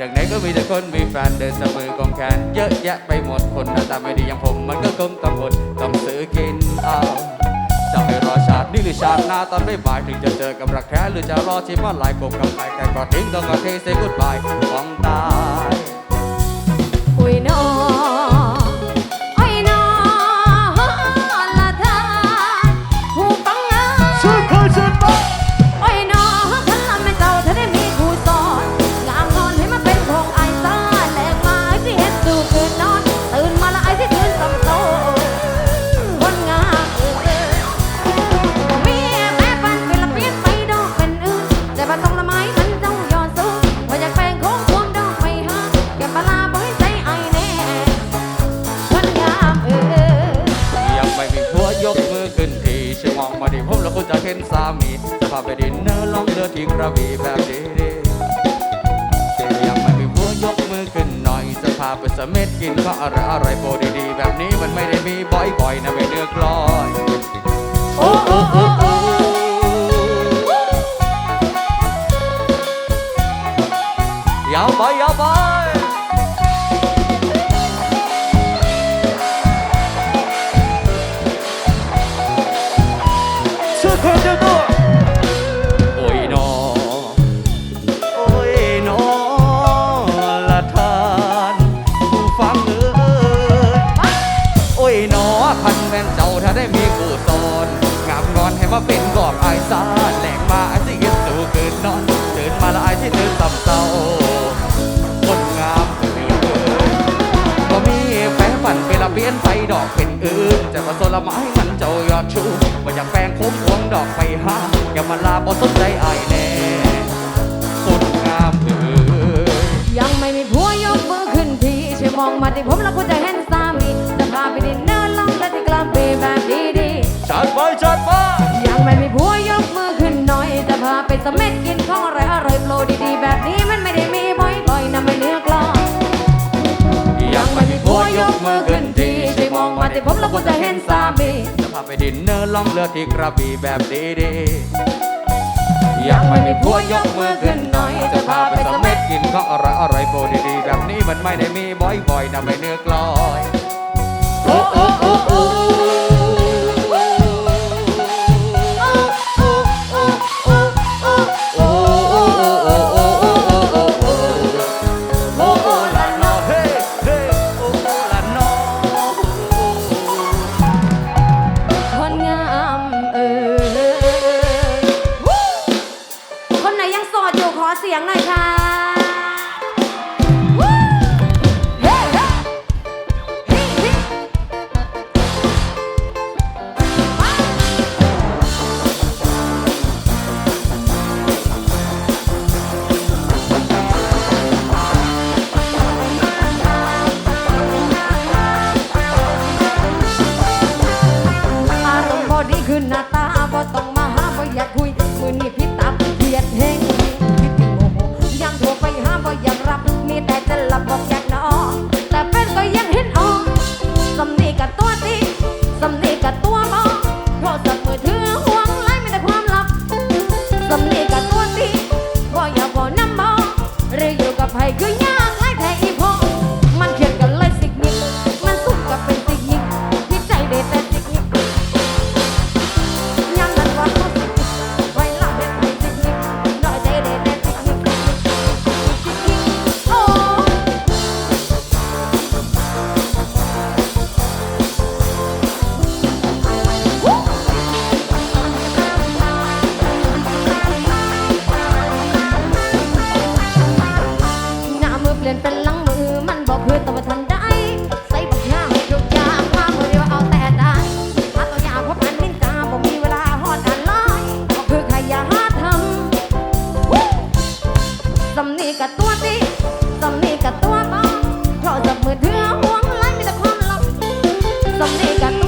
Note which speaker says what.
Speaker 1: จางไหนก็มีแต่คนมีแฟนเดินสะมือกองแขนเยอะแยะไปหมดคนหน้าตาไม่ดีอย่างผม มันก็คงต้องอดต้องซื้อกินเอาจะไปรอชาตินี้หรือชาติหน้าตอนไม่บ่ายถึงจะเจอกับรักแท้หรือจะรอที่มาหลายกบกับใครแค่กอดทิ้งต้องกอดเทเซกุดบาย
Speaker 2: ของตาย จะ
Speaker 1: เห็นสามีจะพาไปดินเนอร์ลองเดินที่กระบี่แบบดีๆยังไม่มีผัวยกมือขึ้นหน่อย จะพาไปเสม็ดกินข้าวอะไรอะไรโปรดีๆ แบบนี้มันไม่ได้มีบ่อยๆนะไม่เนื้อกลอย
Speaker 2: โอ้โอ้โอ้
Speaker 1: ยาวไปยาวไป ช่วยคนเดียวด้วโอ้ยนอโอ้ยนอละทานผู้ฟังเอ้ยโอ้ยนอพันแม่นเจ้าถ้าได้มีกูสอนงามงอนให้มาเป็นกอบไอายซาแหลกมาไอ้ที่เก็บสู่คืนนอนตื่นมาละไอ้ที่ตื่นต่ำเศร้า เวลาเปลี่ยนไปดอกเป็นอื่นแต่ว่าโซละไม้มันเจ้ายอดชูว่าอยากแปลงโค้งพวงดอกไปหาอย่ามาลาบ่สนใจอายแน่คนงามเอ่ย
Speaker 2: ยังไม่มีผัวยกมือขึ้นทีช่วยมองมาที่ผมแล้วคุณจะเห็นสามีจะพาไปดินเนอร์ลองและที่กลางปีแบบดี
Speaker 1: จัดไปจัดไป
Speaker 2: ๆยังไม่มีผัวยกมือขึ้นหน่อยจะพาไปสมเม็ดกินของอร่อยอร่อยโปรดีๆแบบนี้
Speaker 1: พาไปดินเนอร์ล่องเรือที่กระบี่แบบดีๆยังไม่มีผัวยกมือขึ้นหน่อย จะพาไปสเม็ดกินก็อร่อยอร่อยโปรดีๆแบบนี้มันไม่ได้มีบ่อยๆนะไม่เนื้อกลอยโอ้โอ้โอ้โอ้โอ้
Speaker 2: Liga.